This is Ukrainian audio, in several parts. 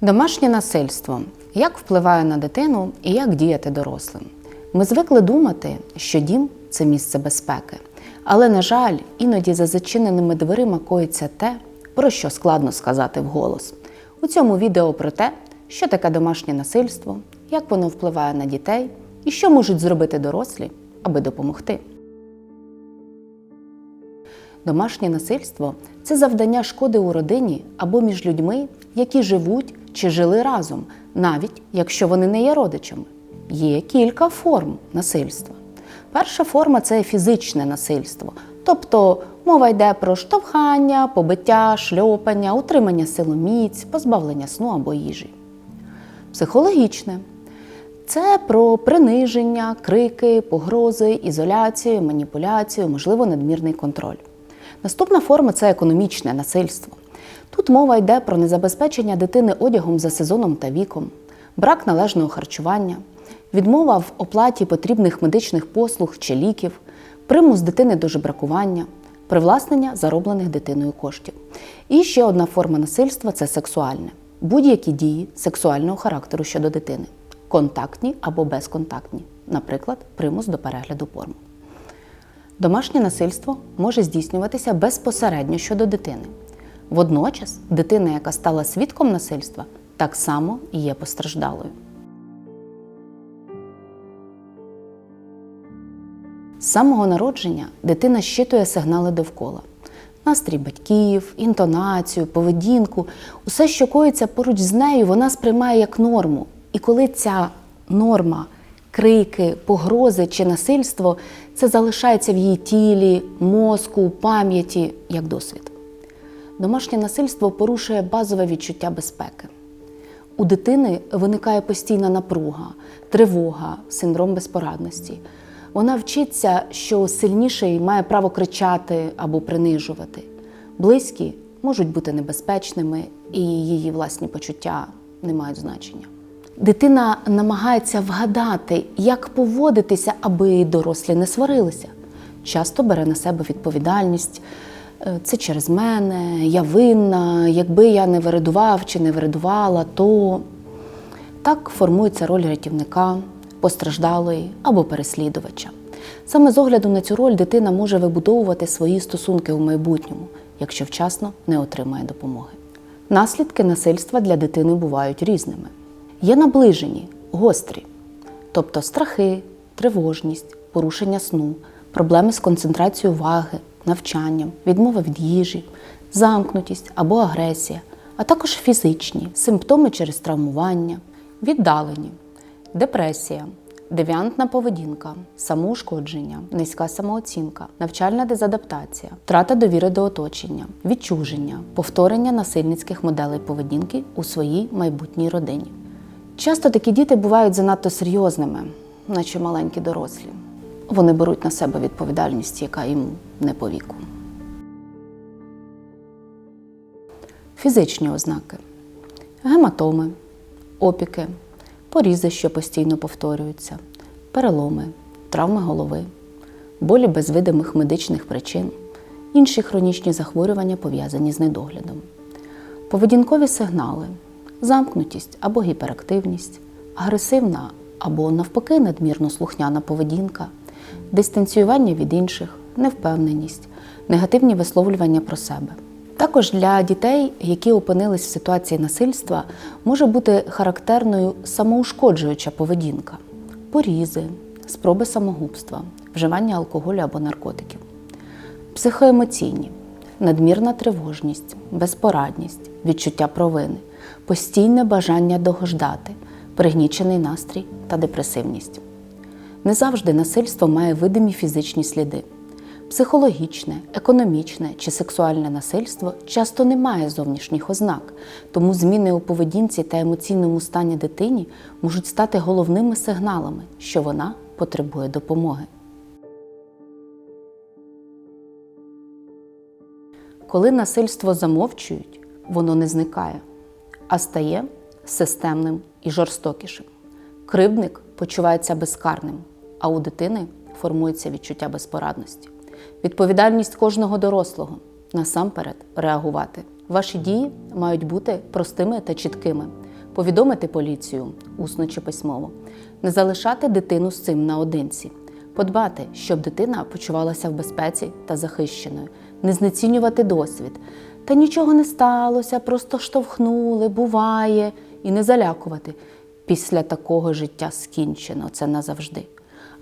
Домашнє насильство як впливає на дитину і як діяти дорослим. Ми звикли думати, що дім це місце безпеки. Але, на жаль, іноді за зачиненими дверима коїться те, про що складно сказати вголос. У цьому відео про те, що таке домашнє насильство, як воно впливає на дітей і що можуть зробити дорослі, аби допомогти. Домашнє насильство це завдання шкоди у родині або між людьми, які живуть чи жили разом, навіть якщо вони не є родичами. Є кілька форм насильства. Перша форма це фізичне насильство, тобто мова йде про штовхання, побиття, шльопання, утримання силоміць, позбавлення сну або їжі. Психологічне це про приниження, крики, погрози, ізоляцію, маніпуляцію, можливо, надмірний контроль. Наступна форма це економічне насильство. Тут мова йде про незабезпечення дитини одягом за сезоном та віком, брак належного харчування, відмова в оплаті потрібних медичних послуг чи ліків, примус дитини до жебракування, привласнення зароблених дитиною коштів. І ще одна форма насильства це сексуальне. Будь-які дії сексуального характеру щодо дитини контактні або безконтактні, наприклад, примус до перегляду порно. Домашнє насильство може здійснюватися безпосередньо щодо дитини. Водночас, дитина, яка стала свідком насильства, так само і є постраждалою. З самого народження дитина щитує сигнали довкола. Настрій батьків, інтонацію, поведінку, усе, що коїться поруч з нею, вона сприймає як норму. І коли ця норма, крики, погрози чи насильство, це залишається в її тілі, мозку, пам'яті як досвід. Домашнє насильство порушує базове відчуття безпеки. У дитини виникає постійна напруга, тривога, синдром безпорадності. Вона вчиться, що сильніший має право кричати або принижувати. Близькі можуть бути небезпечними, і її власні почуття не мають значення. Дитина намагається вгадати, як поводитися, аби дорослі не сварилися. Часто бере на себе відповідальність. «Е, Це через мене, я винна, якби я не вирадував чи не вирадувала, то так формується роль рятівника, постраждалої або переслідувача. Саме з огляду на цю роль дитина може вибудовувати свої стосунки у майбутньому, якщо вчасно не отримає допомоги. Наслідки насильства для дитини бувають різними. Є наближені, гострі, тобто страхи, тривожність, порушення сну, проблеми з концентрацією уваги, навчанням, відмова від їжі, замкнутість або агресія, а також фізичні симптоми через травмування, віддалені, депресія, девіантна поведінка, самоушкодження, низька самооцінка, навчальна дезадаптація, втрата довіри до оточення, відчуження, повторення насильницьких моделей поведінки у своїй майбутній родині. Часто такі діти бувають занадто серйозними, наче маленькі дорослі. Вони беруть на себе відповідальність, яка їм не по віку. Фізичні ознаки: гематоми, опіки, порізи, що постійно повторюються, переломи, травми голови, болі без видимих медичних причин, інші хронічні захворювання, пов'язані з недоглядом, поведінкові сигнали, замкнутість або гіперактивність, агресивна або навпаки надмірно слухняна поведінка, дистанціювання від інших, невпевненість, негативні висловлювання про себе. Також для дітей, які опинились в ситуації насильства, може бути характерною самоушкоджуюча поведінка, порізи, спроби самогубства, вживання алкоголю або наркотиків, психоемоційні, надмірна тривожність, безпорадність, відчуття провини, постійне бажання догождати, пригнічений настрій та депресивність. Не завжди насильство має видимі фізичні сліди. Психологічне, економічне чи сексуальне насильство часто не має зовнішніх ознак, тому зміни у поведінці та емоційному стані дитині можуть стати головними сигналами, що вона потребує допомоги. Коли насильство замовчують, воно не зникає, а стає системним і жорстокішим. Кривдник почувається безкарним, а у дитини формується відчуття безпорадності. Відповідальність кожного дорослого насамперед реагувати. Ваші дії мають бути простими та чіткими. повідомити поліцію усно чи письмово, не залишати дитину з цим наодинці, подбати, щоб дитина почувалася в безпеці та захищеною, не знецінювати досвід. Та нічого не сталося, просто штовхнули, буває, і не залякувати. Після такого життя скінчено це назавжди.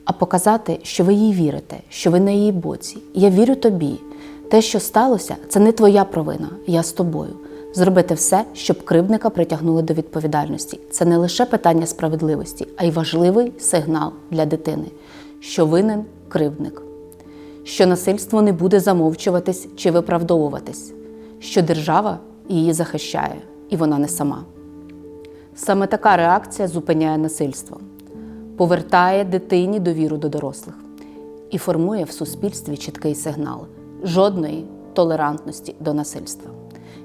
А показати, що ви їй вірите, що ви на її боці. Я вірю тобі. Те, що сталося, це не твоя провина. Я з тобою. Зробити все, щоб кривдника притягнули до відповідальності. Це не лише питання справедливості, а й важливий сигнал для дитини, що винен кривдник, що насильство не буде замовчуватись чи виправдовуватись, що держава її захищає, і вона не сама. Саме така реакція зупиняє насильство, повертає дитині довіру до дорослих і формує в суспільстві чіткий сигнал жодної толерантності до насильства.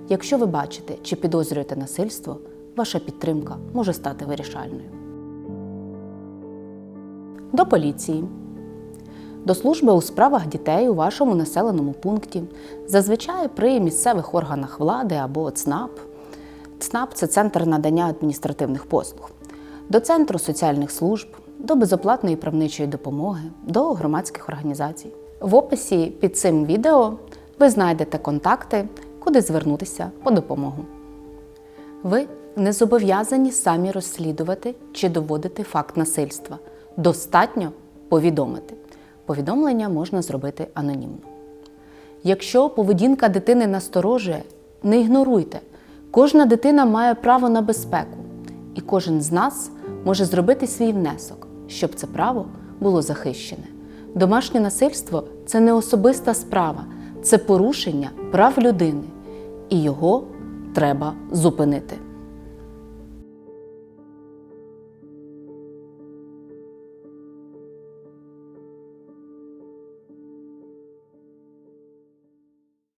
Якщо ви бачите чи підозрюєте насильство, ваша підтримка може стати вирішальною. До поліції. До служби у справах дітей у вашому населеному пункті, зазвичай при місцевих органах влади або ЦНАП. ЦНАП це центр надання адміністративних послуг, до центру соціальних служб, до безоплатної правничої допомоги, до громадських організацій. В описі під цим відео ви знайдете контакти, куди звернутися по допомогу. Ви не зобов'язані самі розслідувати чи доводити факт насильства. Достатньо повідомити. Повідомлення можна зробити анонімно. Якщо поведінка дитини насторожує, не ігноруйте. Кожна дитина має право на безпеку, і кожен з нас може зробити свій внесок, щоб це право було захищене. Домашнє насильство це не особиста справа, це порушення прав людини, і його треба зупинити.